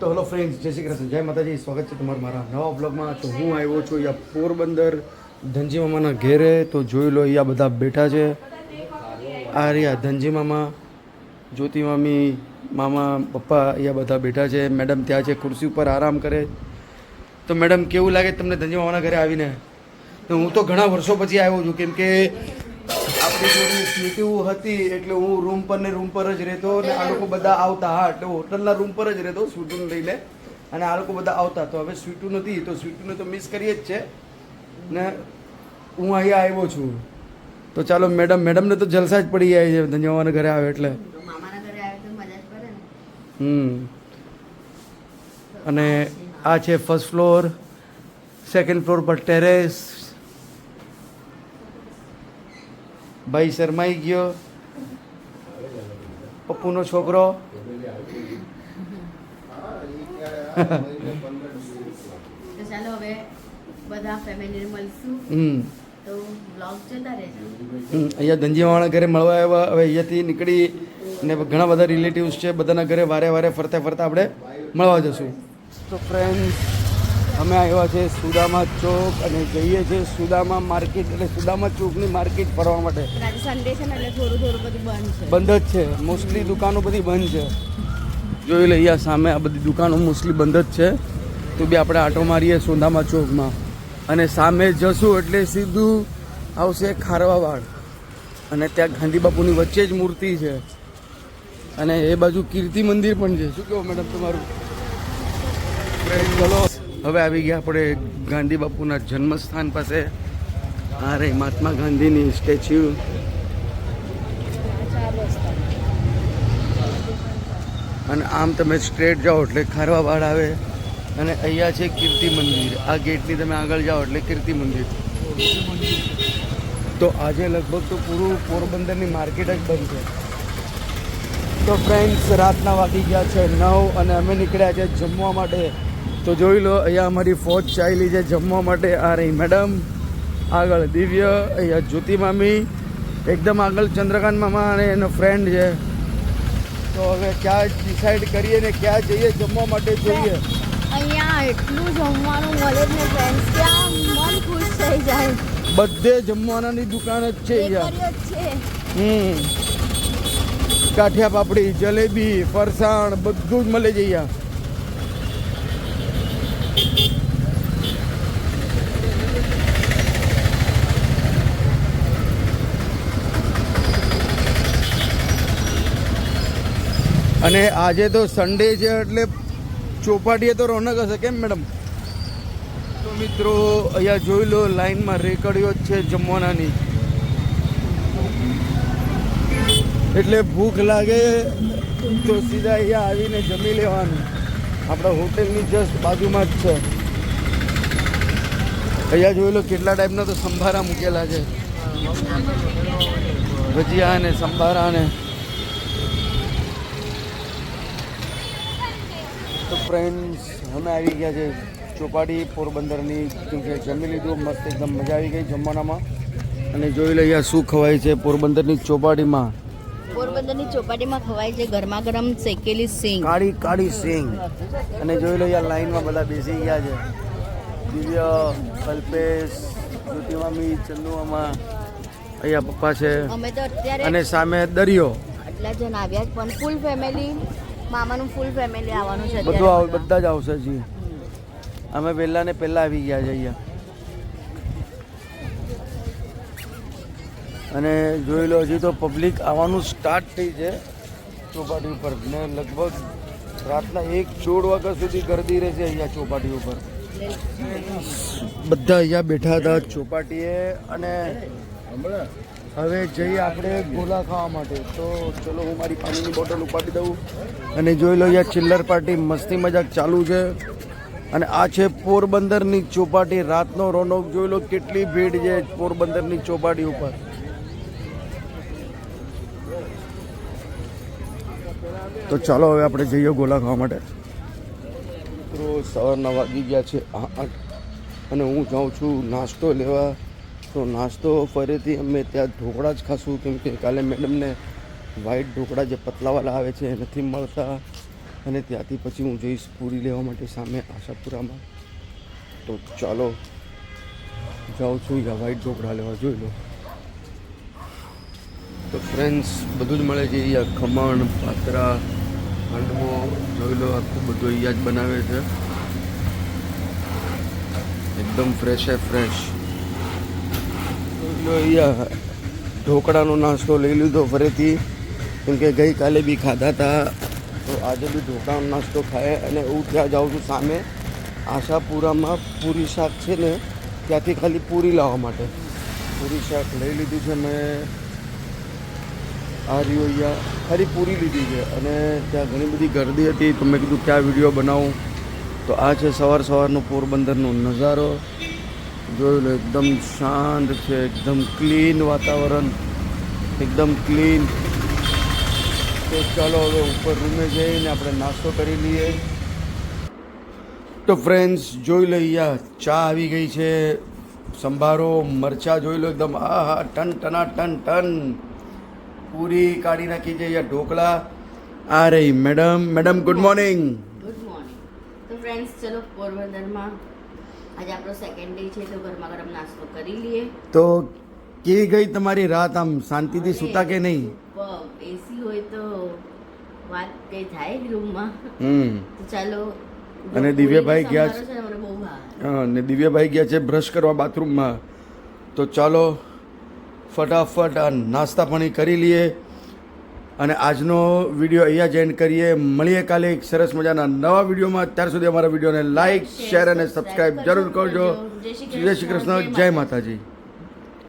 તો hello friends, જય શ્રી કૃષ્ણ, જય માતાજી, સ્વાગત છે તમારું મારા નવા બ્લોગમાં તો હું આવ્યો છું અહીંયા પોરબંદર ધનજી મામાના ઘેરે. તો જોઈ લો, અહીંયા બધા બેઠા છે. આ રહ્યા ધનજી મામા, જ્યોતિ મામી, મામા, પપ્પા અહીંયા બધા બેઠા છે. મેડમ ત્યાં છે, ખુરશી ઉપર આરામ કરે. તો મેડમ, કેવું લાગે તમને ધનજી મામાના ઘરે આવીને? તો હું તો ઘણા વર્ષો પછી આવ્યો છું, કેમ કે જોડે હતી એટલે હું રૂમ પર ને રૂમ પર જ રહેતો અને આ લોકો બધા આવતા. હા એટલે હોટલના રૂમ પર જ રહેતો સ્વીટુને લઈને. અને આ લોકો બધા આવતા. તો હવે સ્વીટુ નથી તો સ્વીટુને તો મિસ કરીએ જ છે. ને હું અહીંયા આવ્યો છું. તો ચાલો મેડમ મેડમને તો જલસા જ પડી જાય છે. ધન્યવાદ ઘરે આવે એટલે. હમ. અને આ છે ફર્સ્ટ ફ્લોર સેકન્ડ ફ્લોર પર ટેરેસ ભાઈ શરમાઈ ગયો. પપ્પુનો છોકરો. ચાલો હવે બધા ફેમિલીને મળશું. તો બ્લોગ જોતા રહેજો. અહીંયા ધંજીવાળા ઘરે મળવા આવ્યા. હવે અહીંયાથી નીકળી ને ઘણા બધા રિલેટિવ્સ છે બધાના ઘરે વારે વારે ફરતા ફરતા આપણે મળવા જશું. તો ફ્રેન્ડ અમે આવ્યા છે સુદામા ચોક અને જઈએ છીએ સુદામા માર્કેટ એટલે સુદામા ચોકની માર્કેટ ફરવા માટે. સન્ડે છે ને એટલે થોડું થોડું બધું બંધ છે. બંધ જ છે. મોસ્ટલી દુકાનો બધી બંધ છે. જોઈ લઈએ સામે આ બધી દુકાનો મોસ્ટલી બંધ જ છે. તો બી આપણે આટો મારીએ સુદામા ચોકમાં. અને સામે જશું એટલે સીધું આવશે ખારવાવાડ. અને ત્યાં ગાંધી બાપુની વચ્ચે જ મૂર્તિ છે. અને એ બાજુ કીર્તિ મંદિર પણ છે. શું કહો મેડમ તમારું? ચલો. હવે આવી ગયા આપણે ગાંધી બાપુના જન્મસ્થાન પાસે. આ રે મહાત્મા ગાંધીની સ્ટેચ્યુ. અને આમ તમે સ્ટ્રેટ જાઓ એટલે ખારવાવાડ આવે. અને અહીંયા છે કીર્તિ મંદિર. આ ગેટની તમે આગળ જાઓ એટલે કીર્તિ મંદિર. તો આજે લગભગ તો પૂરું પોરબંદરની માર્કેટ જ બંધ છે. તો ફ્રેન્ડ્સ રાતના વાગી ગયા છે નવ અને અમે નીકળ્યા છે જમવા માટે. તો જોઈ લો અહીંયા અમારી ફોજ ચાલી છે જમવા માટે. આ રહી મેડમ આગળ દિવ્ય અહીંયા જ્યોતિ મામી એકદમ આગળ ચંદ્રકાંત મામા અને એનો ફ્રેન્ડ છે. તો હવે ક્યાં ડિસાઈડ કરીએ ને ક્યાં જઈએ જમવા માટે જોઈએ. અહીંયા એટલું જમવાનું મળે ને ફ્રેન્ડ્સ ત્યાં મન ખુશ થઈ જાય. બધે જમવાનાની દુકાન જ છે અહીંયા. હમ. કાઠિયા પાપડી જલેબી ફરસાણ બધું જ મળે છે અહીંયા. અને આજે તો સન્ડે છે એટલે ચોપાટીએ તો રોનક હશે. કેમ મેડમ? તો મિત્રો અહીંયા જોઈ લો લાઈનમાં રેકડીઓ જ છે જમવાનાની. એટલે ભૂખ લાગે તો સીધા અહીંયા આવીને જમી લેવાનું. આપણા હોટેલની જસ્ટ બાજુમાં જ છે. અહીંયા જોઈ લો કેટલા ટાઈપના તો સંભારા મૂકેલા છે. ભજીયા ને સંભારા ને તો ફ્રેન્ડ્સ અમે આવી ગયા છે ચોપાટી પોરબંદરની. કે જમી લીધું મસ્ત એકદમ મજા આવી ગઈ જમવાનામાં. અને જોઈ લઈએ શું ખવાય છે પોરબંદરની ચોપાટીમાં. પોરબંદરની ચોપાટીમાં ખવાય છે ગરમા ગરમ શેકેલી સિંગ. કાળી કાળી સિંગ. અને જોઈ લઈએ લાઈનમાં બધા બેસી ગયા છે. દિવ્ય કલ્પેશ જ્યોતિ મામી ચંદુ મામા અહીંયા પપ્પા છે. અમે તો અત્યારે અને સામે દરિયો. આટલા જણ આવ્યા પણ ફૂલ ફેમિલી મામાનું ફૂલ ફેમિલી આવવાનું છે બધું આવ બધા જ આવશે જી. અમે પહેલા ને પહેલા આવી ગયા છે અહીંયા. અને જોઈ લો હજી તો પબ્લિક આવવાનું સ્ટાર્ટ થઈ છે. ચોપાટી ઉપર ને લગભગ રાતના એક ચોડ વાગ્યા સુધી ગરદી રહેશે અહીંયા ચોપાટી ઉપર. બધા અહીંયા બેઠા હતા. ચોપાટીએ અને હવે જઈએ આપણે ગોલા ખાવા માટે. તો ચલો હું મારી પાણીની બોટલ ઉપાડી દઉં અને જોઈ લો અહીંયા ચિલ્લર પાર્ટી મસ્તી મજાક ચાલુ છે. અને આ છે પોરબંદરની ચોપાટી. રાતનો રોનક જોઈ લો કેટલી ભીડ છે પોરબંદરની ચોપાટી ઉપર. તો ચાલો હવે આપણે જઈએ ગોલા ખાવા માટે. મિત્રો, સવારના વાગી ગયા છે આઠ. અને હું જાઉં છું નાસ્તો લેવા. તો નાસ્તો ફરીથી અમે ત્યાં ઢોકળા જ ખાશું, કેમ કે કાલે મેડમને વ્હાઈટ ઢોકળા જે પતલાવાળા આવે છે એ નથી મળતા. અને ત્યાંથી પછી હું જઈશ પૂરી લેવા માટે સામે આશાપુરામાં. તો ચાલો, જાઉં છું યા વ્હાઈટ ઢોકળા લેવા, જોઈ લો. તો ફ્રેન્ડ્સ બધું જ મળે છે અહીંયા ખમણ, પાતરા હાંડવો જોઈ લો, આખું બધું અહીંયા જ બનાવે છે. એકદમ ફ્રેશ ફ્રેશ અહીંયા ઢોકળાનો નાસ્તો લઈ લીધો ફરીથી. કેમ કે ગઈકાલે બી ખાધા હતા તો આજે બી ઢોકળાનો નાસ્તો ખાય અને હું ત્યાં જાઉં છું સામે. આશાપુરામાં પૂરી શાક છે ને, ત્યાંથી ખાલી પૂરી લાવવા માટે. પૂરી શાક લઈ લીધું છે મેં. આ અહીંયા ખાલી પૂરી લીધી છે અને ત્યાં ઘણી બધી ગરદી હતી, તો મેં કીધું, ક્યાં વીડિયો બનાવું? તો આ છે સવાર સવારનો પોરબંદરનો નજારો. જોયું લો એકદમ શાંત છે, એકદમ ક્લીન વાતાવરણ, એકદમ ક્લીન તો ચાલો હવે ઉપર રૂમે જઈને આપણે નાસ્તો કરી લઈએ. તો ફ્રેન્ડ્સ જોઈ લઈએ ચા આવી ગઈ છે. સંભારો, મરચા જોઈ લો એકદમ. આ હા ટન, ટના, ટન ટન. પૂરી કાઢી નાખી છે અહીંયા ઢોકળા. આ રહી madam. Madam good morning good morning તો ફ્રેન્ડ્સ ચલો પોરબંદરમાં આજે આપણો સેકન્ડ ડે છે તો ગરમા ગરમ નાસ્તો કરી લઈએ. તો કેવી ગઈ તમારી રાત? આમ શાંતિથી સૂતા કે નહીં? એસી હોય તો વાત કઈ થાય રૂમમાં. હમ. તો ચાલો અને દિવ્યભાઈ ગયા છે. અને દિવ્યાભાઈ ગયા છે બ્રશ કરવા બાથરૂમમાં. તો ચાલો ફટાફટ આ નાસ્તા પાણી કરી લઈએ. અને આજનો વીડિયો અહીંયા જ એન્ડ કરીએ. મળીએ કાલે એક સરસ મજાના નવા વિડીયોમાં. ત્યાર સુધી અમારા વિડીયોને લાઈક શેર અને સબસ્ક્રાઈબ જરૂર કરજો. જય શ્રી કૃષ્ણ. જય માતાજી.